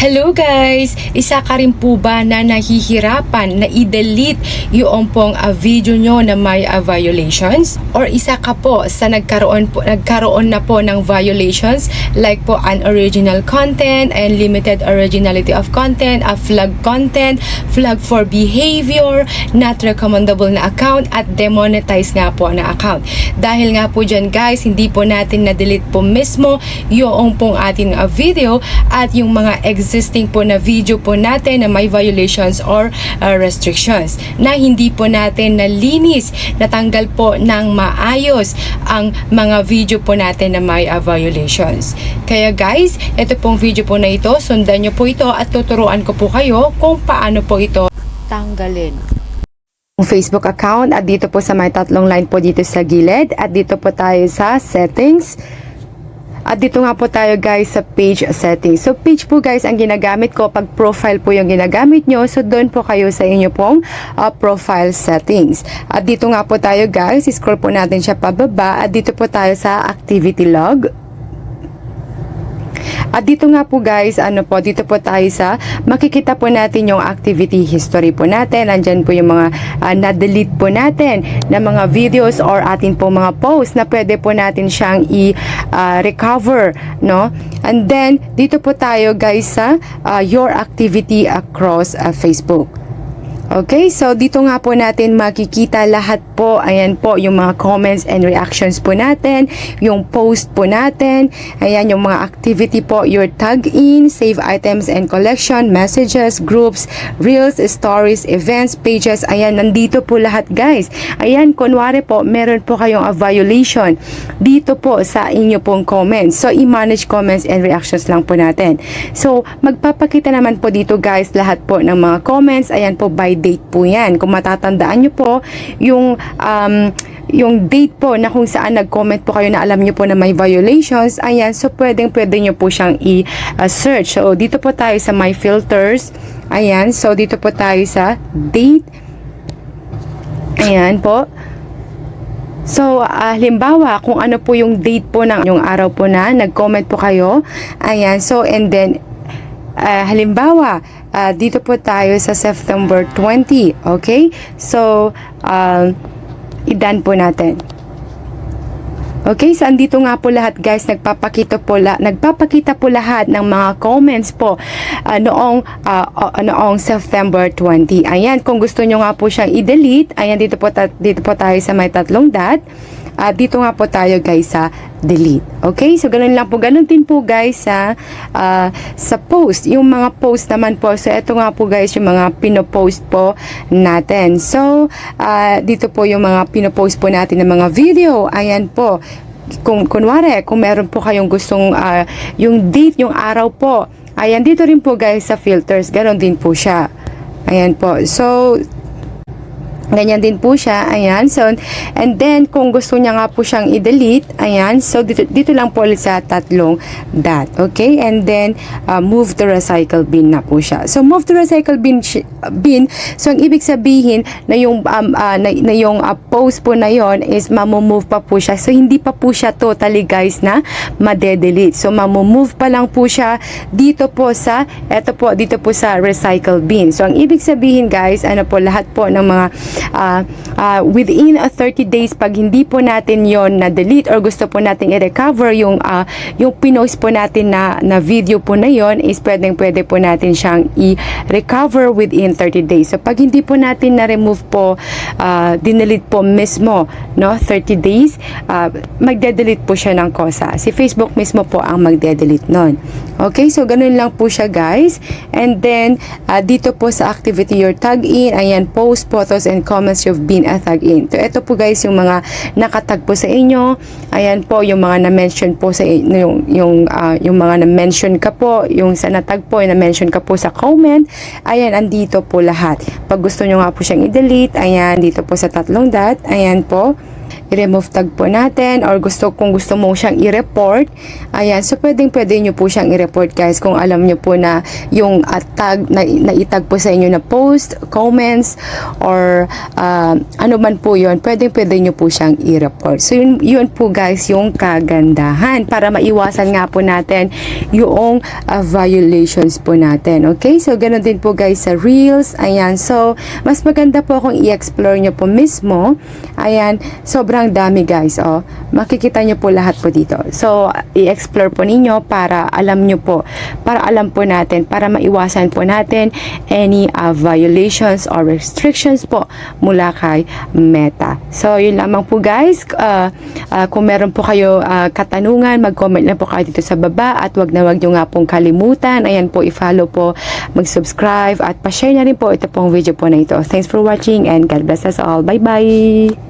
Hello guys! Isa ka rin po ba na nahihirapan na i-delete yung pong ah, video nyo na may ah, violations? Or isa ka po sa nagkaroon, po, nagkaroon na po ng violations like po unoriginal content and limited originality of content, a flag content, flag for behavior, not recommendable na account at demonetize nga po na account. Dahil nga po dyan guys, hindi po natin na-delete po mismo yung pong ating ah, video at yung mga existing po na video po natin na may violations or uh, restrictions na hindi po natin nalinis, natanggal po ng maayos ang mga video po natin na may uh, violations. Kaya guys, ito pong video po na ito, sundan nyo po ito at tuturuan ko po kayo kung paano po ito tanggalin Facebook account at dito po sa may tatlong line po dito sa gilid at dito po tayo sa settings at dito nga po tayo guys sa page settings. So page po guys ang ginagamit ko pag profile po yung ginagamit nyo. So doon po kayo sa inyo pong uh, profile settings. At dito nga po tayo guys, scroll po natin siya pababa at dito po tayo sa activity log. At dito nga po guys, ano po, dito po tayo sa makikita po natin yung activity history po natin. Andyan po yung mga uh, na-delete po natin na mga videos or atin po mga posts na pwede po natin siyang i-recover, no? And then, dito po tayo guys sa uh, your activity across uh, Facebook. Okay, so dito nga po natin makikita lahat po, ayan po, yung mga comments and reactions po natin, yung post po natin, ayan yung mga activity po, your tag in, save items and collection, messages, groups, reels, stories, events, pages, ayan, nandito po lahat guys. Ayan, kunwari po, meron po kayong a violation dito po sa inyo pong comments. So, i-manage comments and reactions lang po natin. So, magpapakita naman po dito guys, lahat po ng mga comments, ayan po by date po yan. Kung matatandaan nyo po, yung um, yung date po na kung saan nag-comment po kayo na alam nyo po na may violations, ayan, so pwedeng pwede nyo po siyang i-search. So, dito po tayo sa my filters. Ayan, so dito po tayo sa date. Ayan po. So, uh, halimbawa, kung ano po yung date po ng yung araw po na nag-comment po kayo. Ayan, so and then uh, halimbawa, uh, dito po tayo sa September 20, okay? So, uh, idan po natin. Okay, so andito nga po lahat guys, nagpapakita po la, nagpapakita po lahat ng mga comments po uh, noong uh, uh, noong September 20. Ayan, kung gusto nyo nga po siyang i-delete, ayan dito po ta- dito po tayo sa may tatlong dot. At dito nga po tayo guys sa delete. Okay? So, ganun lang po. Ganun din po guys sa, uh, sa post. Yung mga post naman po. So, ito nga po guys yung mga pinopost po natin. So, uh, dito po yung mga pinopost po natin ng mga video. Ayan po kung kunwari, kung meron po kayong gustong uh, yung date, yung araw po, ayan dito rin po guys sa filters, ganoon din po siya. Ayan po. So, Ganyan din po siya. Ayan. So, and then, kung gusto niya nga po siyang i-delete, ayan. So, dito, dito lang po ulit sa tatlong dot. Okay? And then, uh, move to recycle bin na po siya. So, move to recycle bin, bin so, ang ibig sabihin na yung, um, uh, na, na yung uh, post po na yon is mamumove pa po siya. So, hindi pa po siya totally, guys, na madedelete. So, mamumove pa lang po siya dito po sa, eto po, dito po sa recycle bin. So, ang ibig sabihin, guys, ano po, lahat po ng mga uh, uh, within uh, 30 days pag hindi po natin yon na delete or gusto po nating i-recover yung uh, yung pinost po natin na na video po na yon is pwedeng pwede po natin siyang i-recover within 30 days. So pag hindi po natin na remove po uh, dinelete po mismo no 30 days uh, magde-delete po siya ng kosa. Si Facebook mismo po ang magde-delete nun. Okay, so ganun lang po siya guys. And then uh, dito po sa activity your tag in, ayan post photos and comments you've been a tag in. So, ito po guys yung mga nakatag po sa inyo. Ayan po yung mga na-mention po sa yung yung uh, yung mga na-mention ka po, yung sa natag po, na-mention ka po sa comment. Ayan, andito po lahat. Pag gusto nyo nga po siyang i-delete, ayan, dito po sa tatlong dot. Ayan po. I-remove tag po natin or gusto kung gusto mo siyang i-report. Ayan, so pwedeng pwede nyo po siyang i-report guys kung alam nyo po na yung uh, tag na, na itag po sa inyo na post, comments, or uh, ano man po yon pwedeng pwede nyo po siyang i-report. So yun, yun po guys yung kagandahan para maiwasan nga po natin yung uh, violations po natin. Okay? So ganun din po guys sa Reels. Ayan. So mas maganda po kung i-explore nyo po mismo. Ayan. Sobrang dami guys. Oh. Makikita nyo po lahat po dito. So i-explore po ninyo para alam nyo po. Para alam po natin. Para maiwasan po natin any uh, violations or restrictions po mula kay Meta. So yun lamang po guys. Uh, uh, kung meron po kayo uh, katanungan, mag-comment lang po kayo dito sa baba at wag na wag nyo nga pong kalimutan. Ayan po, i-follow po, mag-subscribe at pa-share na rin po ito pong video po na ito. Thanks for watching and God bless us all. Bye-bye!